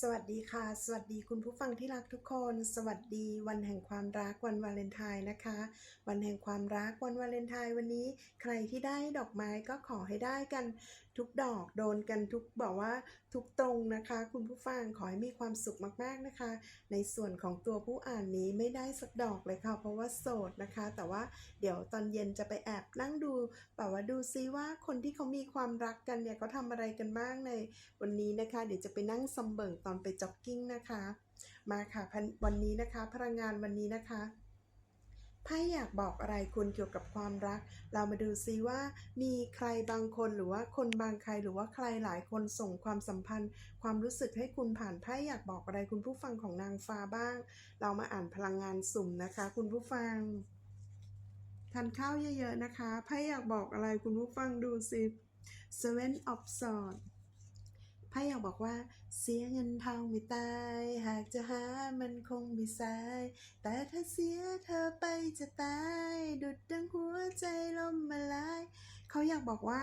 สวัสดีค่ะ สวัสดีคุณผู้ฟังที่รักทุกคน สวัสดีวันแห่งความรักวันวาเลนไทน์นะคะ วันแห่งความรักวันวาเลนไทน์วันนี้ ใครที่ได้ดอกไม้ก็ขอให้ได้กัน ทุกดอกโดนกันทุกบอกว่าทุกตรงนะคะ คุณผู้ฟังขอให้มีความสุขมากๆนะคะ ในส่วนของตัวผู้อ่านนี้ไม่ได้สักดอกเลยค่ะ เพราะว่าโสดนะคะ แต่ว่าเดี๋ยวตอนเย็นจะไปแอบนั่งดูแบบว่าดูซิว่าคนที่เขามีความรักกันเนี่ยเขาทำอะไรกันบ้างในวันนี้นะคะ เดี๋ยวจะไปนั่งซัมเบิงตอนไปจ็อกกิ้งนะคะ มาค่ะพันวันนี้นะคะ พลังงานวันนี้นะคะ ไพ่อยากบอกอะไรคุณเกี่ยวกับความรัก เรามาดูซิว่า มีใครบางคนหรือว่าคนบางใครหรือว่าใครหลายคนส่งความสัมพันธ์ ความรู้สึกให้คุณผ่านไพ่อยากบอกอะไรคุณผู้ฟังของนางฟ้าบ้าง เรามาอ่านพลังงานสุ่มนะคะ คุณผู้ฟังทานข้าวเยอะๆนะคะไพ่อยากบอกอะไรคุณผู้ฟังดูสิ Seven of Swords พ่อยากบอกว่า เสียเงินทองไม่ตาย หากจะหามันคงไม่สาย แต่ถ้าเสียเธอไปจะตาย ดุดดังหัวใจลมมาลาย เขาอยากบอกว่า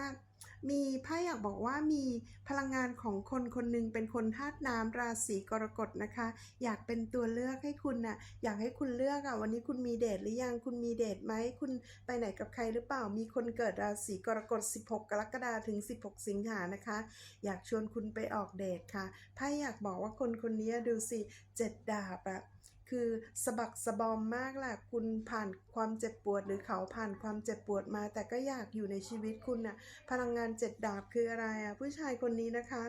มีไพ่อยากบอกว่ามีพลังงานของคนคนหนึ่งเป็นคนธาตุน้ำราศีกรกฎนะคะ อยากเป็นตัวเลือกให้คุณน่ะอยากให้คุณเลือกอะวันนี้คุณมีเดทหรือยังคุณมีเดทไหมคุณไปไหนกับใครหรือเปล่า มีคนเกิดราศีกรกฎ 16 กรกฎาคมถึง 16 สิงหานะคะ อยากชวนคุณไปออกเดทค่ะไพ่อยากบอกว่าคนคนนี้ดูสิเจ็ดดาบอะคือสะบักสะบอมมากแหละคุณผ่านความเจ็บปวดหรือเขาผ่านความเจ็บปวดมา แต่ก็อยากอยู่ในชีวิตคุณน่ะพลังงานเจ็ดดาบคืออะไรอะผู้ชายคนนี้นะคะ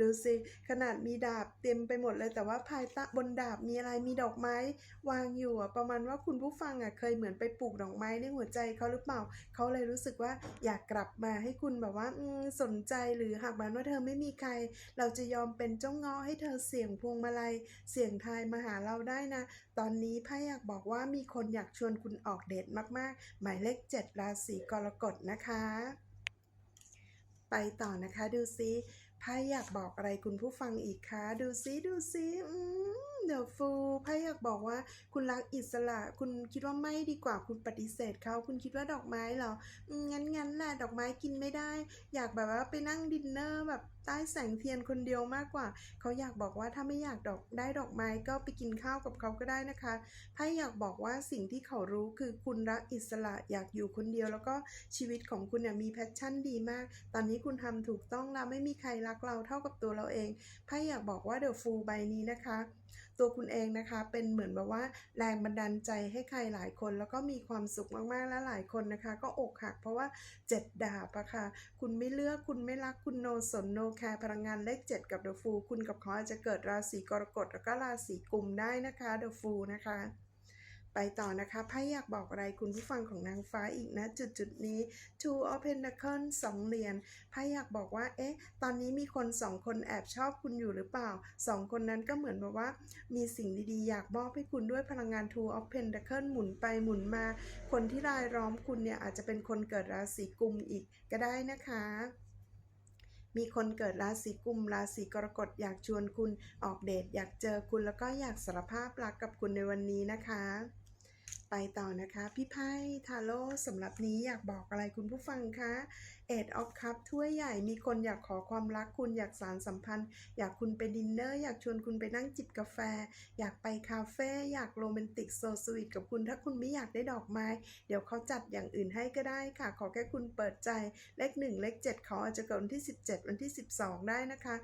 ดูสิขนาดมีดาบเต็มไปหมดเลย แต่ว่าภายใต้บนดาบมีอะไรมีดอกไม้ วางอยู่อะประมาณว่าคุณผู้ฟังอะเคยเหมือนไปปลูกดอกไม้ในหัวใจเขาหรือเปล่าเขาเลยรู้สึกว่าอยากกลับมาให้คุณแบบว่าสนใจหรือหากมันว่าเธอไม่มีใคร เราจะยอมเป็นเจ้าเงาะให้เธอเสี่ยงพวงมาลัยเสี่ยงทายมาหาเราได้นะตอนนี้ไพ่อยากบอกว่ามีคนอยากชวนคุณออกเดทมากๆ หมายเลขเจ็ดราศีกรกฎนะคะ ไปต่อนะคะดูซิไพ่อยากบอกอะไรคุณผู้ฟังอีกคะดูซิดูซิอืมเดอะฟูไพ่อยากบอกว่าคุณรักอิสระ คุณคิดว่าไม่ดีกว่าคุณปฏิเสธเขาคุณคิดว่าดอกไม้เหรองั้นงั้นแหละดอกไม้กินไม่ได้ อยากแบบว่าไปนั่งดินเนอร์แบบใต้แสงเทียนคนเดียวมากกว่า เขาอยากบอกว่าถ้าไม่อยากดอกได้ดอกไม้ก็ไปกินข้าวกับเขาก็ได้นะคะไพ่อยากบอกว่าสิ่งที่เขารู้คือคุณรักอิสระอยากอยู่คนเดียว แล้วก็ชีวิตของคุณเนี่ยมีแพชชั่นดีมาก ตอนนี้คุณทำถูกต้องแล้วไม่มีใครรักเราเท่ากับตัวเราเองไพ่อยากบอกว่าเดอะฟูลใบนี้นะคะ ตัวคุณเองนะคะเป็นเหมือนแบบว่าแรงบันดาลใจให้ใครหลายคน แล้วก็มีความสุขมากๆและหลายคนนะคะ ก็อกหักเพราะว่าเจ็ดดาบอะค่ะคุณไม่เลือกคุณไม่รักคุณโนสนโนแคร์พลังงานเลขเจ็ดกับเดอะฟูคุณกับเขาอาจจะเกิดราศีกรกฎแล้วก็ราศีกุมได้นะคะเดอะฟูนะคะ ไปต่อนะคะไพ่อยากบอกอะไรคุณผู้ฟังของนางฟ้าอีกนะ จุดจุดนี้ Two of Pentacles สองเหรียญไพ่อยากบอกว่า เอ๊ะ ตอนนี้มีคนสองคนแอบชอบคุณอยู่หรือเปล่าสองคนนั้นก็เหมือนแบบว่า มีสิ่งดีๆ อยากมอบให้คุณด้วยพลังงาน Two of Pentacles หมุนไปหมุนมา คนที่รายล้อมคุณเนี่ยอาจจะเป็นคนเกิดราศีกุมอีกก็ได้นะคะ มีคนเกิดราศีกุมราศีกรกฎอยากชวนคุณออกเดทอยากเจอคุณแล้วก็อยากสารภาพรักกับคุณในวันนี้นะคะ ไปต่อนะคะ พี่ไพ่ทาโร่สำหรับนี้อยากบอกอะไรคุณผู้ฟังคะเอ็ดออฟคัพถ้วยใหญ่มีคนอยากขอความรักคุณอยากสารสัมพันธ์ อยากคุณไปดินเนอร์ อยากชวนคุณไปนั่งจิบกาแฟ อยากไปคาเฟ่อยากโรแมนติกโซสวีทกับคุณถ้าคุณไม่อยากได้ดอกไม้ เดี๋ยวเขาจัดอย่างอื่นให้ก็ได้ค่ะ ขอแค่คุณเปิดใจเลขหนึ่งเลขเจ็ดเขาอาจจะเกิดวันที่ 17 วันที่ 12 ได้นะคะ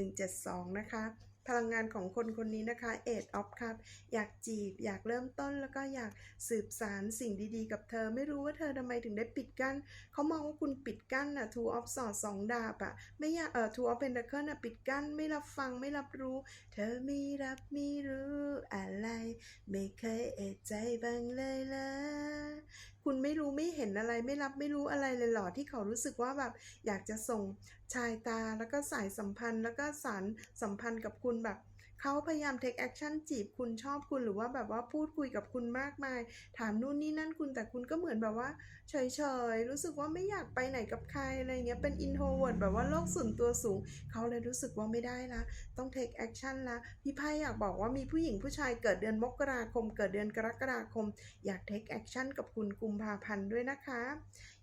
217172 นะคะ พลังงานของคนคนนี้นะคะเอ็ดออฟคัพอยากจีบ อยากเริ่มต้นแล้วก็อยากสืบสารสิ่งดีๆ กับเธอ ไม่รู้ว่าเธอทำไมถึงได้ปิดกั้นเขามองว่าคุณปิดกั้นนะ two of swords สองดาบอะไม่อยากเอ่อ two of pentacle น่ะปิดกั้นไม่รับฟังไม่รับรู้ เธอไม่รับไม่รู้อะไร ไม่เคยเอะใจบ้างเลยเละ คุณไม่รู้ไม่เห็นอะไรไม่รับไม่รู้อะไรเลยหรอที่เขารู้สึกว่าแบบอยากจะส่งชายตาแล้วก็สายสัมพันธ์ แล้วก็สารสัมพันธ์กับคุณแบบ เขาพยายาม take action จีบคุณชอบคุณหรือว่าแบบว่าพูดคุยกับคุณมากมาย ถามนู่นนี่นั่นคุณแต่คุณก็เหมือนแบบว่า เฉยๆ รู้สึกว่าไม่อยากไปไหนกับใครอะไรเงี้ยเป็น introvert แบบว่าโลกส่วนตัวสูง เขาเลยรู้สึกว่าไม่ได้ละ ต้อง take action ละพี่ไพ่อยากบอกว่ามีผู้หญิงผู้ชายเกิดเดือนมกราคม เกิดเดือนกรกฎาคม อยาก take action กับคุณกุมภาพันธ์ด้วยนะคะ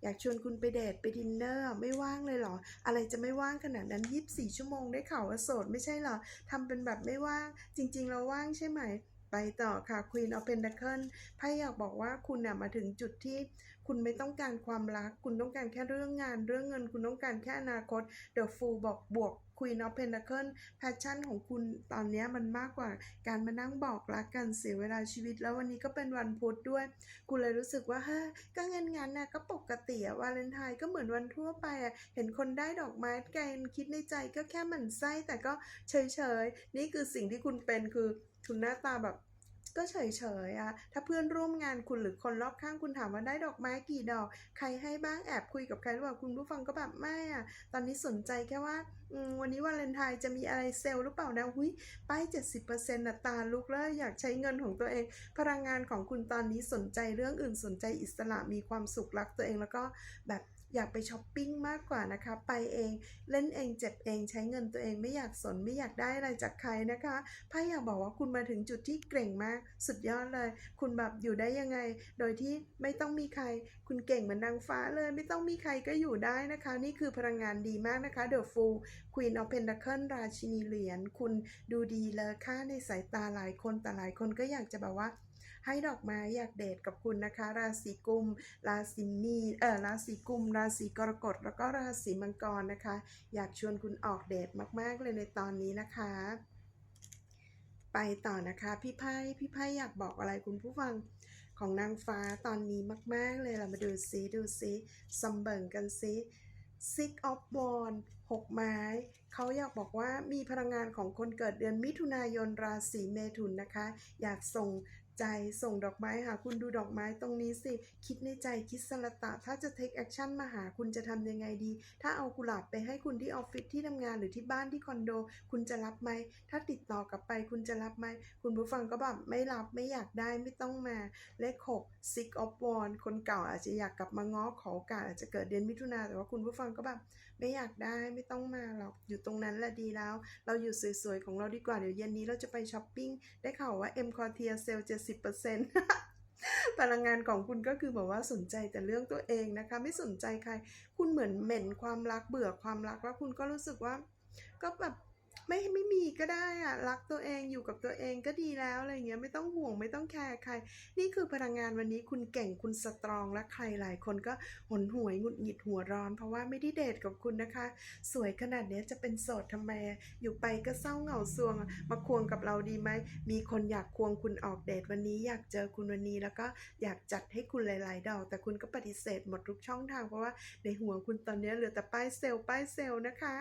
อยากชวนคุณไปเดทไปดินเนอร์ไม่ว่างเลยเหรอ อะไรจะไม่ว่างขนาดนั้นยิบสี่ชั่วโมงได้ข่าวว่าโสดไม่ใช่เหรอทำเป็นแบบไม่ว่าง จริง ๆ เราว่างใช่ไหม ไปต่อค่ะ Queen of Pentacles ไพ่อยากบอกว่าคุณน่ะมาถึงจุดที่คุณไม่ต้องการความรัก คุณต้องการแค่เรื่องงาน เรื่องเงิน คุณต้องการแค่อนาคต The Fool บอกบวก Queen of Pentacles Passion ของคุณตอนนี้มันมากกว่าการมานั่งบอกรักกันเสียเวลาชีวิต แล้ววันนี้ก็เป็นวันพุธด้วย คุณเลยรู้สึกว่าเฮ้ก็งั้นงานนะก็ปกติอะวาเลนไทน์ก็เหมือนวันทั่วไปอะเห็นคนได้ดอกไม้กันคิดในใจก็แค่หมั่นไส้แต่ก็เฉยๆ นี่คือสิ่งที่คุณเป็นคือคุณหน้าตาแบบ ก็เฉยๆอะถ้าเพื่อนร่วมงานคุณหรือคนรอบข้างคุณถามว่าได้ดอกไม้กี่ดอก ใครให้บ้างแอบคุยกับใครหรือเปล่าคุณผู้ฟังก็แบบไม่อะตอนนี้สนใจแค่ว่าวันนี้วาเลนไทน์จะมีอะไรเซลล์หรือเปล่านะหุยป้าย70%น่ะตาลุกแล้วอยากใช้เงินของตัวเอง พลังงานของคุณตอนนี้สนใจเรื่องอื่นสนใจอิสระมีความสุขรักตัวเองแล้วก็แบบ อยากไปช้อปปิ้งมากกว่านะคะ ไปเองเล่นเองเจ็บเองใช้เงินตัวเองไม่อยากสนไม่อยากได้อะไรจากใครนะคะไพ่อยากบอกว่าคุณมาถึงจุดที่เก่งมาก สุดยอดเลย คุณแบบอยู่ได้ยังไง โดยที่ไม่ต้องมีใคร คุณเก่งเหมือนนางฟ้าเลย ไม่ต้องมีใครก็อยู่ได้นะคะ นี่คือพลังงานดีมากนะคะ The Fool Queen of Pentacles ราชินีเหรียญคุณดูดีเลอค่าในสายตาหลายคนแต่หลายคนก็อยากจะแบบว่า ให้ดอกไม้อยากเดทกับคุณนะคะ ราศีกุม ราศีมีเออราศีกุม ราศีกรกฎแล้วก็ราศีมังกรนะคะ อยากชวนคุณออกเดทมาก ๆ เลยในตอนนี้นะคะไปต่อนะคะ พี่ไพ่พี่ไพ่อยากบอกอะไรคุณผู้ฟังของนางฟ้าตอนนี้มาก ๆ เลยเรามาดูซิดูซิซัมเบิงกันซิ Six of w a n d หกไม้เขาอยากบอกว่ามีพลังงานของคนเกิดเดือนมิถุนายนราศีเมถุนนะคะ อยากส่ง ใจส่งดอกไม้หาคุณดูดอกไม้ตรงนี้สิ คิดในใจคิดสละตะ ถ้าจะ take action มาหาคุณจะทำยังไงดี ถ้าเอากุหลาบไปให้คุณที่ออฟฟิศที่ทำงานหรือที่บ้านที่คอนโด คุณจะรับไหม ถ้าติดต่อกลับไปคุณจะรับไหม คุณผู้ฟังก็แบบไม่รับไม่อยากได้ไม่ต้องมา เลข 6 Six of w a n d คนเก่าอาจจะอยากกลับมาง้อขอโอกาสอาจจะเกิดเดือนมิถุนาแต่ว่าคุณผู้ฟังก็แบบไม่อยากได้ไม่ต้องมาหรอกอยู่ตรงนั้นแหละดีแล้ว เราอยู่สวยๆของเราดีกว่าเดี๋ยวเย็นนี้เราจะไปช้อปปิ้งได้ข่าวว่า M Quartier Sale สิบเปอร์เซ็นต์พลังงานของคุณก็คือแบบว่าสนใจแต่เรื่องตัวเองนะคะ ไม่สนใจใคร คุณเหมือนเหม็นความรักเบื่อความรักแล้วคุณก็รู้สึกว่า ก็แบบ ไม่ไม่มีก็ได้อะรักตัวเองอยู่กับตัวเองก็ดีแล้วอะไรเงี้ยไม่ต้องห่วงไม่ต้องแคร์ใคร นี่คือพลังงานวันนี้คุณเก่งคุณสตรองและใครหลายคนก็หนหวยหงุดหงิดหัวร้อน เพราะว่าไม่ได้เดทกับคุณนะคะ สวยขนาดเนี้ยจะเป็นโสดทำไมอยู่ไปก็เศร้าเหงาซวง มาควงกับเราดีไหมมีคนอยากควงคุณออกเดทวันนี้อยากเจอคุณวันนี้แล้วก็อยากจัดให้คุณหลาย ๆ ดอก แต่คุณก็ปฏิเสธหมดทุกช่องทางเพราะว่าในหัวคุณตอนนี้เหลือแต่ป้ายเซลล์ป้ายเซลล์นะคะ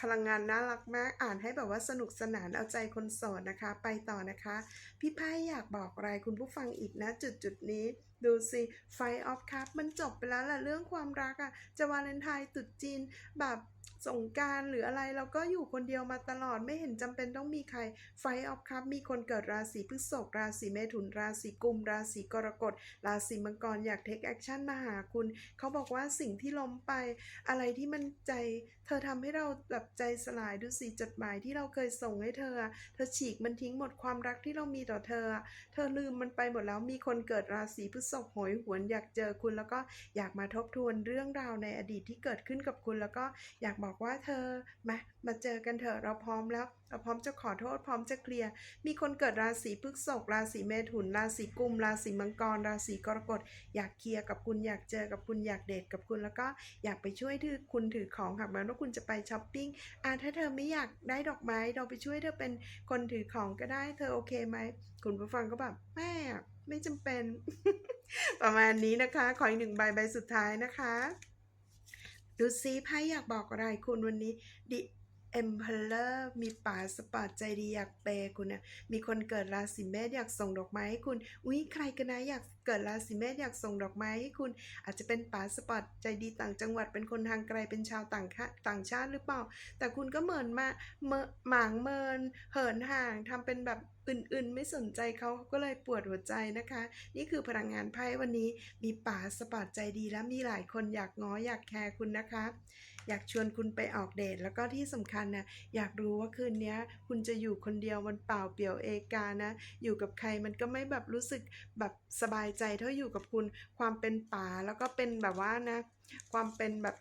พลังงานน่ารักมากอ่านให้แบบว่าสนุกสนานเอาใจคนโสดนะคะ ไปต่อนะคะ พี่ไพ่อยากบอกอะไรคุณผู้ฟังอีกนะ จุดจุดนี้ดูสิไฟออฟคัพมันจบไปแล้วล่ะเรื่องความรักอะ่ะ จะวาเลนไทน์ตุดจีนแบบ สงการหรืออะไรเราก็อยู่คนเดียวมาตลอดไม่เห็นจำเป็นต้องมีใครไฟออฟคัพมีคนเกิดราศีพฤษภราศีเมถุนราศีกุม ราศีกรกฎราศีมังกรอยากเทคแอคชั่นมาหาคุณ เขาบอกว่าสิ่งที่ล้มไป อะไรที่มันใจ เธอทำให้เราแบบใจสลายดูสิจดหมายที่เราเคยส่งให้เธอ เธอฉีกมันทิ้งหมดความรักที่เรามีต่อเธอ เธอลืมมันไปหมดแล้วมีคนเกิดราศีพฤษภโหยหวนอยากเจอคุณแล้วก็อยากมาทบทวนเรื่องราวในอดีตที่เกิดขึ้นกับคุณแล้วก็อยากบอกว่าเธอมามาเจอกันเถอะเราพร้อมแล้วเราพร้อมจะขอโทษ พร้อมจะเคลียร์มีคนเกิดราศีพฤษภราศีเมถุน ราศีกุม ราศีมังกร ราศีกรกฎอยากเคลียร์กับคุณอยากเจอกับคุณอยากเดทกับคุณแล้วก็อยากไปช่วยถือคุณถือของหากแม้ว่าคุณจะไปช้อปปิ้งอ่าถ้าเธอไม่อยากได้ดอกไม้เราไปช่วยเธอเป็นคนถือของก็ได้เธอโอเคไหมคุณผู้ฟังก็แบบแม่ไม่จำเป็น ประมาณนี้นะคะ ขออีกหนึ่งใบใบสุดท้ายนะคะ ดูซิไพ่อยากบอกอะไรคุณวันนี้ดิ Emperor มีป่าสปอร์ตใจดีอยากเปย์คุณนะมีคนเกิดราศีเมษอยากส่งดอกไม้ให้คุณอุ้ยใครกันนะอยาก เกิดราศีเมษอยากส่งดอกไม้ให้คุณ อาจจะเป็นป๋าสปอตใจดีต่างจังหวัดเป็นคนทางไกลเป็นชาวต่างต่างชาติหรือเปล่า แต่คุณก็เหมินมาเมหมางเมิน เหินห่างทำเป็นแบบอื่นๆ ไม่สนใจเขาก็เลยปวดหัวใจนะคะ นี่คือพลังงานไพ่วันนี้ มีป๋าสปอตใจดีและมีหลายคนอยากง้ออยากแคร์คุณนะคะ อยากชวนคุณไปออกเดทแล้วก็ที่สำคัญนะอยากรู้ว่าคืนนี้คุณจะอยู่คนเดียวมันเปล่าเปลี่ยวเอกานะ อยู่กับใครมันก็ไม่แบบรู้สึกแบบสบายใจเท่าอยู่กับคุณ ความเป็นป่าแล้วก็เป็นแบบว่านะ ความเป็นแบบ